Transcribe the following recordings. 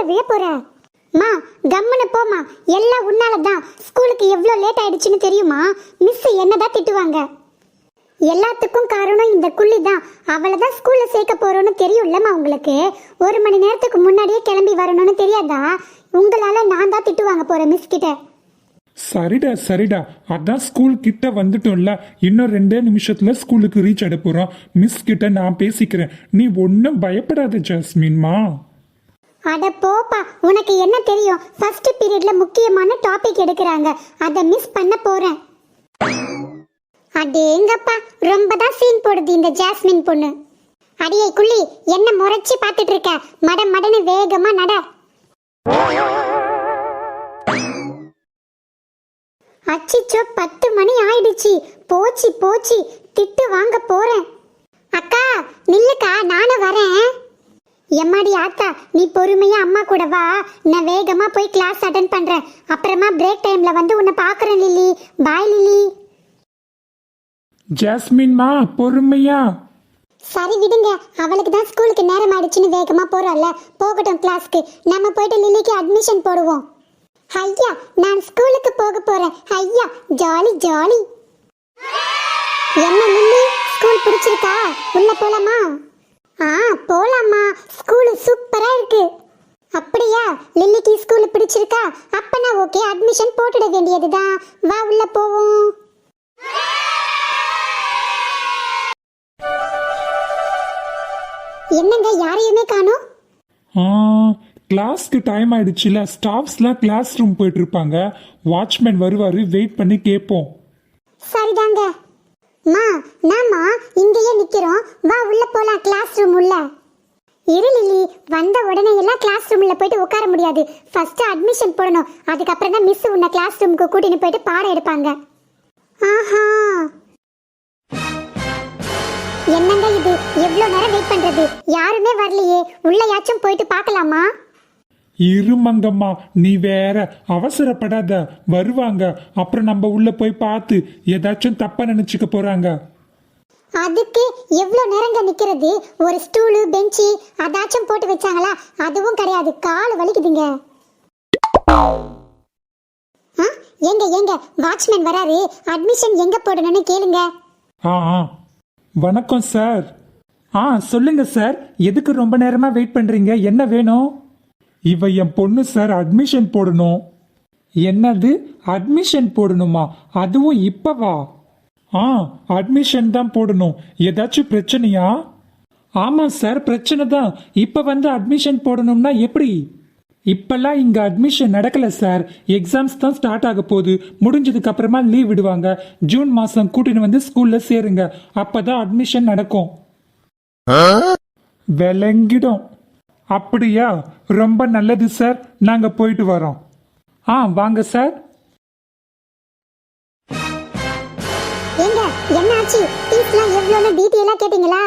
கீழே விழ போற? மா கம்முன்னு போமா எல்லாம் உன்னால தான் ஸ்கூலுக்கு எவ்வளோ லேட் ஆயிடுச்சுன்னு தெரியுமா? மிஸ் என்னதான் திட்டுவாங்க? எல்லாத்துக்கும் காரணம் இந்த குள்ளி தான் அவளை தான் ஸ்கூலில் சேர்க்க போகிறோன்னு தெரியும்லம்மா உங்களுக்கு. ஒரு மணி நேரத்துக்கு முன்னாடியே கிளம்பி வரணும்னு தெரியாதா? உங்களால் நான் தான் திட்டுவாங்க போறேன் மிஸ் கிட்ட. சரிடா சரிடா. அதான் ஸ்கூல் கிட்ட வந்துட்டோம்ல. இன்னும் ரெண்டே நிமிஷத்துல ஸ்கூலுக்கு ரீச் ஆட போறோம் மிஸ் கிட்ட நான் பேசிக்கிறேன். நீ ஒன்றும் பயப்படாத ஜாஸ்மின்மா. அட போப்பா உனக்கு என்ன தெரியும்? ஃபர்ஸ்ட் பீரியட்ல முக்கியமான டாபிக் எடுக்கிறாங்க. அதை மிஸ் பண்ண போறேன். அடேங்கப்பா ரொம்ப தான் சீன் போடுது இந்த ஜாஸ்மின் பொண்ணு. அடியே குள்ளி என்ன முறைச்சி பார்த்துட்டு இருக்க? மட மடன்னு வேகமா நட. அச்சிச்சோ பத்து மணி ஆயிடுச்சு. போச்சு போச்சு. திட்டு வாங்க போறேன். அக்கா நில்லுக்கா நானும் வரேன். எம்மாடி ஆத்தா நீ பொறுமையா அம்மா கூட வா. நான் வேகமா போய் கிளாஸ் அட்டன் பண்றேன். அப்புறமா பிரேக் டைம்ல வந்து உன்னை பாக்குறேன் லில்லி. பாய் லில்லி. ஜாஸ்மின்மா பொறுமையா? சரி விடுங்க. அவளுக்கு தான் ஸ்கூலுக்கு நேரம் ஆயிடுச்சுன்னு வேகமா போறோம்ல. போகட்டும் கிளாஸ்க்கு நம்ம போயிட்டு லில்லிக்கு அட்மிஷன் போடுவோம். ஐயா நான் ஸ்கூலுக்கு போக போறேன். ஐயா ஜாலி ஜாலி என்ன லில்லி? ஸ்கூல் பிடிச்சிருக்கா? உள்ள போலாமா? ஆ போலாமா ஸ்கூல் சூப்பரா இருக்கு. அப்படியா? லில்லிக்கு ஸ்கூல் பிடிச்சிருக்கா? அப்பனா ஓகே அட்மிஷன் போட்டுட வேண்டியதுதான். வா உள்ள போவோம். என்னங்க யாரையுமே காணோம்? கிளாஸ்க்கு டைம் ஆயிடுச்சுல. ஸ்டாஃப்ஸ்லாம் கிளாஸ் ரூம் போயிட்டு இருப்பாங்க. வாட்ச்மேன் வருவாரு வெயிட் பண்ணி கேட்போம். சரிதாங்க. மா நாமா இங்கேயே நிக்கிறோம். வா உள்ள போலாம் கிளாஸ் ரூம் உள்ள. இரு லில்லி. வந்த உடனே எல்லாம் கிளாஸ் ரூம்ல போயிட்டு உட்கார முடியாது. ஃபர்ஸ்ட் அட்மிஷன் போடணும். அதுக்கப்புறம் தான் மிஸ் உன்னை கிளாஸ் ரூமுக்கு கூட்டின்னு போயிட்டு பாடம் எடுப்பாங்க. ஆஹா. என்னங்க இது? எவ்வளோ நேரம் வெயிட் பண்றது? யாருமே வரலையே. உள்ளயாச்சும் போயிட்டு பார்க்கலாமா? இருமங்கம்மா நீ வேற அவசரப்படாத. வருவாங்க. அப்புறம் நம்ம உள்ள போய் பார்த்து ஏதாச்சும் தப்பா நினைச்சுக்க போறாங்க. அதுக்கு எவ்வளோ நேரங்க நிக்கிறது? ஒரு ஸ்டூலு பெஞ்சு அதாச்சும் போட்டு வச்சாங்களா? அதுவும் கிடையாது. கால் வலிக்குதுங்க. ஆ? எங்க எங்க வாட்ச்மேன் வராரு. அட்மிஷன் எங்க போடணும்னு கேளுங்க. ஆ ஆ. வணக்கம் சார் ஆ சொல்லுங்க சார் எதுக்கு ரொம்ப நேரமா வெயிட் பண்றீங்க? என்ன வேணும்? இவ என் பொண்ணு சார் அட்மிஷன் போடணும். என்னது? அட்மிஷன் போடணுமா? அதுவும் இப்பவா? ஆ அட்மிஷன் தான் போடணும். ஏதாச்சும் பிரச்சனையா? ஆமா சார் பிரச்சனை தான். இப்ப வந்து அட்மிஷன் போடணும்னா எப்படி? இப்பெல்லாம் இங்க அட்மிஷன் நடக்கல சார் எக்ஸாம்ஸ் தான் ஸ்டார்ட் ஆக போகுது. முடிஞ்சதுக்கு அப்புறமா லீவ் விடுவாங்க. ஜூன் மாசம் கூட்டின்னு வந்து ஸ்கூல்ல சேருங்க. அப்பதான் அட்மிஷன் நடக்கும். விளங்கிடும். அப்படியா? ரொம்ப நல்லது சார். நாங்க போயிட்டு வரோம். ஆ வாங்க சார். என்ன ஆச்சு ஃபீஸ்லாம் எவ்வளோன்னு டீட்டெயிலாக கேட்டிங்களா?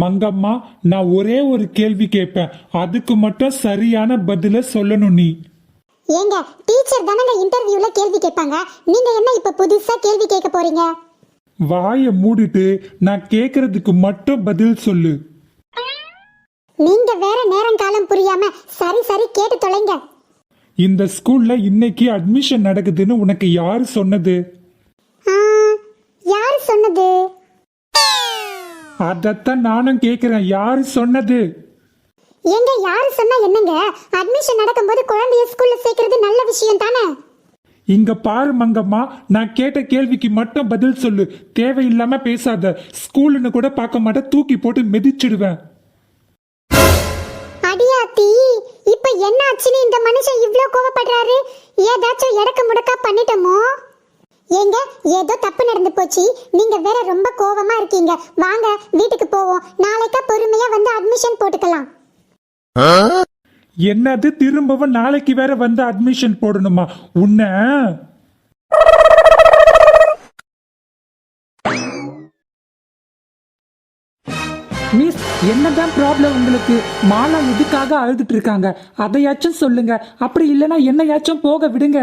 மங்கம்மா நான் ஒரே ஒரு கேள்வி கேட்பேன். அதுக்கு மட்டும் சரியான பதில சொல்லணும் நீ. ஏங்க டீச்சர் தானங்க இன்டர்வியூல கேள்வி கேட்பாங்க. நீங்க என்ன இப்ப புதுசா கேள்வி கேட்க போறீங்க? வாயை மூடிட்டு நான் கேக்குறதுக்கு மட்டும் பதில் சொல்லு. நீங்க வேற நேரம் காலம் புரியாம சரி சரி கேட்டு தொலைங்க. இந்த ஸ்கூல்ல இன்னைக்கு அட்மிஷன் நடக்குதுன்னு உனக்கு யாரு சொன்னது? யாரு சொன்னது? அதத்தான் நானும் கேக்குறேன். யாரு சொன்னது? எங்க யாரு சொன்னா என்னங்க? அட்மிஷன் நடக்கும்போது குழந்தைய ஸ்கூல்ல சேர்க்கறது நல்ல விஷயம் தானே? இங்க பாரு மங்கம்மா நான் கேட்ட கேள்விக்கு மட்டும் பதில் சொல்லு. தேவையில்லாம பேசாத. ஸ்கூல்னு கூட பார்க்க மாட்டேன். தூக்கி போட்டு மிதிச்சிடுவேன். ஆச்சுன்னு இந்த மனுஷன் இவ்ளோ கோவப்படுறாரு? ஏதாச்சும் எடக்க முடக்கா பண்ணிட்டோமோ? ஏங்க ஏதோ தப்பு நடந்து போச்சு. நீங்க வேற ரொம்ப கோவமா இருக்கீங்க. வாங்க வீட்டுக்கு போவோம். நாளைக்கா பொறுமையா வந்து அட்மிஷன் போட்டுக்கலாம். என்னது திரும்பவும் நாளைக்கு வேற வந்து அட்மிஷன் போடணுமா? உன்னை? மிஸ் என்னதான் ப்ராப்ளம் உங்களுக்கு? மாலா எதுக்காக அழுதுட்டு இருக்காங்க? அதையாச்சும் சொல்லுங்க. அப்படி இல்லைன்னா என்னையாச்சும் போக விடுங்க.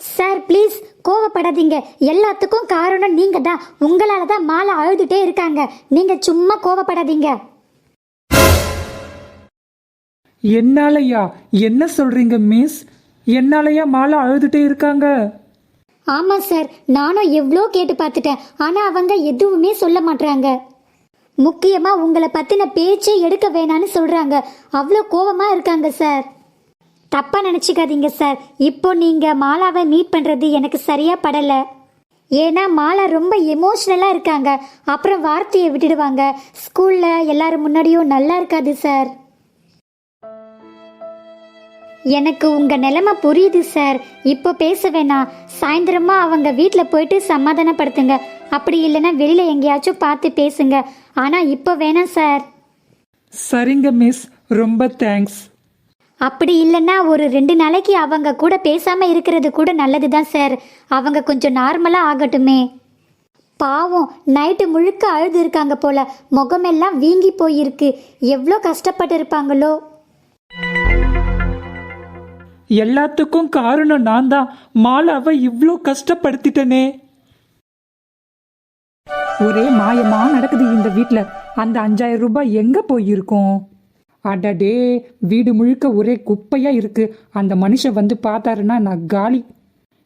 சார் ப்ளீஸ் கோவப்படாதீங்க. எல்லாத்துக்கும் காரணம் நீங்க தான் உங்களால தான் மாலை அழுதுட்டே இருக்காங்க. நீங்க சும்மா கோவப்படாதீங்க. என்னாலயா? என்ன சொல்றீங்க மிஸ் என்னாலயா மாலா அழுதுட்டே இருக்காங்க? ஆமா சார் நானும் எவ்வளோ கேட்டு பார்த்துட்டேன். ஆனா அவங்க எதுவுமே சொல்ல மாட்றாங்க. முக்கியமா உங்களை பத்தின பேச்சே எடுக்க வேணான்னு சொல்றாங்க. அவ்வளோ கோவமா இருக்காங்க சார். தப்பா நினச்சிக்காதீங்க சார். இப்போ நீங்க மாலாவை மீட் பண்றது எனக்கு சரியா படலை. ஏன்னா மாலா ரொம்ப எமோஷ்னலாக இருக்காங்க. அப்புறம் வார்த்தையை விட்டுடுவாங்க. ஸ்கூலில் எல்லாரும் முன்னாடியும் நல்லா இருக்காது சார். எனக்கு உங்கள் நிலைமை புரியுது சார். இப்போ பேச வேணாம். சாயந்தரமாக அவங்க வீட்டில் போயிட்டு சமாதானப்படுத்துங்க. அப்படி இல்லைன்னா வெளியில் எங்கேயாச்சும் பார்த்து பேசுங்க. ஆனா இப்போ வேணாம் சார் சரிங்க மிஸ் ரொம்ப தேங்க்ஸ் அப்படி இல்லைன்னா ஒரு ரெண்டு நாளைக்கு அவங்க கூட பேசாம இருக்கிறது கூட நல்லது தான் சார் அவங்க கொஞ்சம் நார்மலா ஆகட்டுமே. பாவம் நைட்டு முழுக்க அழுது இருக்காங்க போல. முகமெல்லாம் வீங்கி போயிருக்கு. எவ்வளோ கஷ்டப்பட்டு இருப்பாங்களோ. எல்லாத்துக்கும் காரணம் நான் தான் மாலாவை இவ்ளோ கஷ்டப்படுத்திட்டனே. ஒரே மாயமா நடக்குது இந்த வீட்ல. அந்த அஞ்சாயிரம் ரூபாய் எங்க போயிருக்கும்? அடடே வீடு முழுக்க ஒரே குப்பையா இருக்கு. அந்த மனுஷன் வந்து பார்த்தாருன்னா நான் காலி.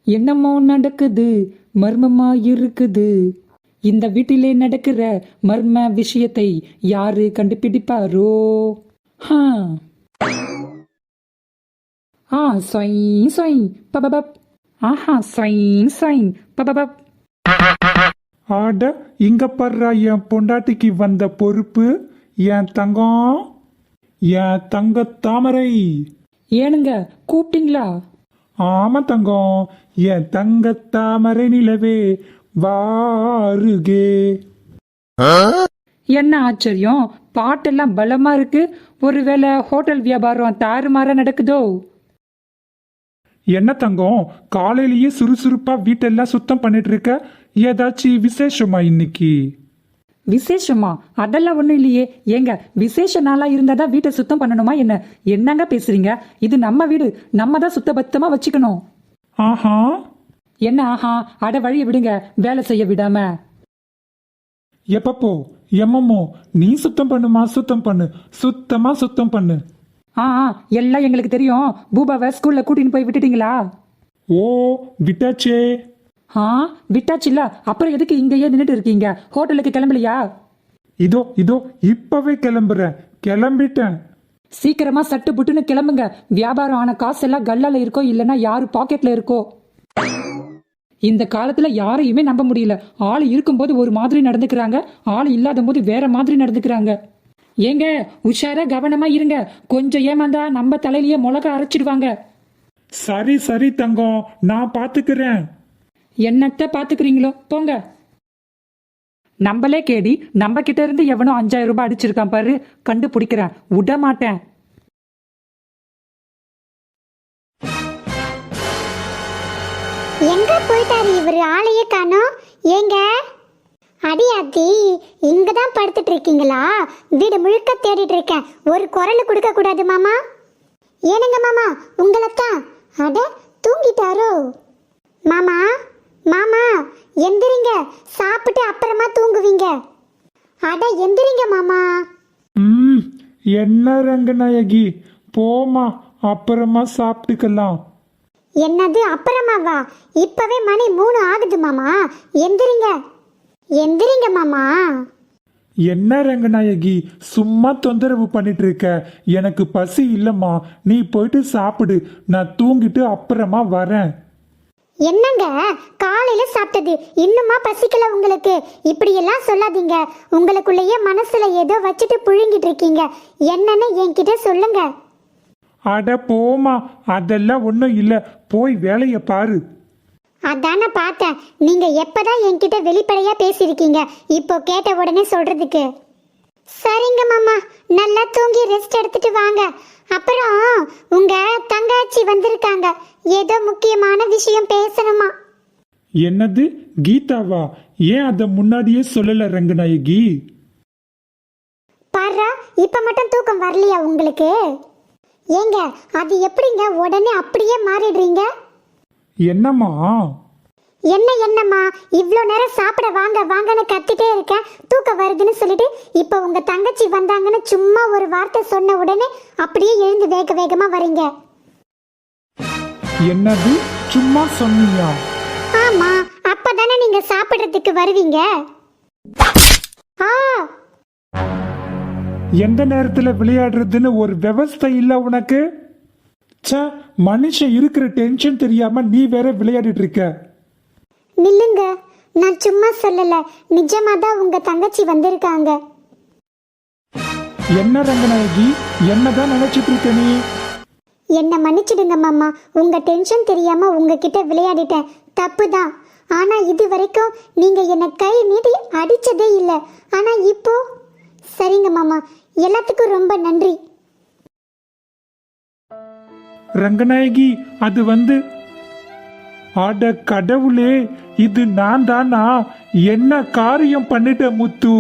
என்னமோ நடக்குது? மர்மமா இருக்குது. இந்த வீட்டிலே நடக்கிற மர்ம விஷயத்தை யாரு கண்டுபிடிப்பாரோ? ஹா. ஆ சொய் சொய் பபபப். ஆஹா சொய் சொய் பபபப். ஆட இங்க பர்றா என் பொண்டாட்டிக்கு வந்த பொறுப்பு? என் தங்கம் என் தங்க தாமரை. ஏனுங்க கூப்பிட்டீங்களா? ஆமா தங்கம் என் தங்க தாமரை நிலவே வாருகே. என்ன ஆச்சரியம்? பாட்டெல்லாம் பலமா இருக்கு. ஒருவேளை ஹோட்டல் வியாபாரம் தாறுமாறா நடக்குதோ? என்ன தங்கம் காலையிலேயே சுறுசுறுப்பா வீட்டெல்லாம் சுத்தம் பண்ணிட்டு இருக்க? ஏதாச்சும் விசேஷமா இன்னைக்கு? விசேஷமா? அதெல்லாம் ஒண்ணும் இல்லையே. ஏங்க விசேஷ நாளா இருந்தாதான் வீட்டை சுத்தம் பண்ணணுமா என்ன? என்னங்க பேசுறீங்க? இது நம்ம வீடு. நம்ம தான் சுத்தபத்தமா வச்சுக்கணும். ஆஹா. என்ன ஆஹா? அட வழிய விடுங்க. வேலை செய்ய விடாம. எப்பப்போ? எம்மம்மோ நீ சுத்தம் பண்ணுமா சுத்தம் பண்ணு. சுத்தமா சுத்தம் பண்ணு. ஆ, எல்லாம் எங்களுக்கு தெரியும். பூபாவை ஸ்கூல்ல கூட்டின்னு போய் விட்டுட்டீங்களா? ஓ விட்டாச்சே. ஆ? விட்டாச்சுல்ல அப்புறம் எதுக்கு இங்கேயே நின்றுட்டு இருக்கீங்க? ஹோட்டலுக்கு கிளம்பலையா? இதோ இதோ இப்பவே கிளம்புறேன். கிளம்பிட்டேன். சீக்கிரமா சட்டு புட்டுன்னு கிளம்புங்க. வியாபாரம் ஆன காசு எல்லாம் கல்லால இருக்கோ இல்லைன்னா யாரு பாக்கெட்ல இருக்கோ? இந்த காலத்துல யாரையுமே நம்ப முடியல. ஆள் இருக்கும்போது ஒரு மாதிரி நடந்துக்கிறாங்க. ஆள் இல்லாத போது வேற மாதிரி நடந்துக்கிறாங்க. ஏங்க உஷாரா கவனமா இருங்க. கொஞ்சம் ஏமாந்தா நம்ம தலையிலேயே மிளகா அரைச்சிடுவாங்க. சரி சரி தங்கம் நான் பாத்துக்கிறேன். என்னத்த பாத்துக்கிறீங்களோ? போங்க. நம்மளே கேடி நம்ம கிட்ட இருந்து எவனோ அஞ்சாயிரம் ரூபாய் அடிச்சிருக்கான் பாரு. கண்டுபிடிக்கிறேன். விட மாட்டேன். எங்க போயிட்டாரு இவர்? ஆளையே காணோம் ஏங்க? அடியாத்தி இங்க தான் படுத்துட்டு இருக்கீங்களா வீடு முழுக்க தேடிட்டு இருக்கேன் ஒரு குரல் கொடுக்க கூடாது மாமா. ஏனுங்க மாமா? உங்களைத்தான். அட தூங்கிட்டாரோ? மாமா? மாமா எந்திரிங்க. சாப்பிட்டு அப்புறமா தூங்குவீங்க. அட எந்திரிங்க மாமா. ம் என்ன ரங்கநாயகி? போமா அப்புறமா சாப்பிட்டுக்கலாம். என்னது அப்புறமாவா? இப்பவே மணி மூணு ஆகுது மாமா. எந்திரிங்க. எந்திரிங்க மாமா. என்ன ரங்கநாயகி சும்மா தொந்தரவு பண்ணிட்டு இருக்க எனக்கு பசி இல்லம்மா. நீ போயிட்டு சாப்பிடு. நான் தூங்கிட்டு அப்புறமா வரேன். என்னங்க? காலையில சாப்பிட்டது. இன்னுமா பசிக்கல உங்களுக்கு? இப்படி எல்லாம் சொல்லாதீங்க. உங்களுக்குள்ளேயே மனசுல ஏதோ வச்சுட்டு புழுங்கிட்டு இருக்கீங்க. என்னன்னு என்கிட்ட சொல்லுங்க. அட போமா அதெல்லாம் ஒன்றும் இல்லை. போய் வேலையை பாரு. அதானே பார்த்தேன். நீங்க எப்பதான் என்கிட்ட வெளிப்படையா பேசியிருக்கீங்க? இப்போ கேட்ட உடனே சொல்றதுக்கு. சரிங்க மாமா. நல்லா தூங்கி ரெஸ்ட் எடுத்துட்டு வாங்க. அப்புறம் உங்க தங்காச்சி வந்திருக்காங்க. ஏதோ முக்கியமான விஷயம் பேசணுமா? என்னது? கீதாவா? ஏன் அதை முன்னாடியே சொல்லல ரங்கநாயகி? பாரா இப்ப மட்டும் தூக்கம் வரலையா உங்களுக்கு? ஏங்க அது எப்படிங்க உடனே அப்படியே மாறிடுறீங்க? என்னம்மா? என்ன என்னம்மா? இவ்வளோ நேரம் சாப்பிட வாங்க வாங்கன்னு கத்திட்டே இருக்கேன். தூக்கம் வருதுன்னு சொல்லிட்டு இப்போ உங்க தங்கச்சி வந்தாங்கன்னு சும்மா ஒரு வார்த்தை சொன்ன உடனே அப்படியே எழுந்து வேக வேகமா வரீங்க. என்னது? சும்மா சொன்னியா? ஆமா அப்பதானே நீங்க சாப்பிடுறதுக்கு வருவீங்க. ஆ. எந்த நேரத்துல விளையாடுறதுன்னு ஒரு விவஸ்தை இல்ல உனக்கு? ச்சே மனுஷன் இருக்கிற டென்ஷன் தெரியாம நீ வேற விளையாடிட்டு இருக்க. நில்லுங்க. நான் சும்மா சொல்லல. நிஜமா தான் உங்க தங்கச்சி வந்திருக்காங்க. என்ன ரங்கநாயகி? என்னதான் நினைச்சிட்டு இருக்க நீ? என்ன மன்னிச்சிடுங்க மாமா. உங்க டென்ஷன் தெரியாம உங்ககிட்ட விளையாடிட்டேன். தப்பு தான் ஆனா இது வரைக்கும் நீங்க என்ன கை நீட்டி அடிச்சதே இல்லை. ஆனா இப்போ? சரிங்க மாமா. எல்லாத்துக்கும் ரொம்ப நன்றி. ரங்கநாயகி அது வந்து அட கடவுளே இது நான் தானா என்ன காரியம் பண்ணிட்ட முத்து?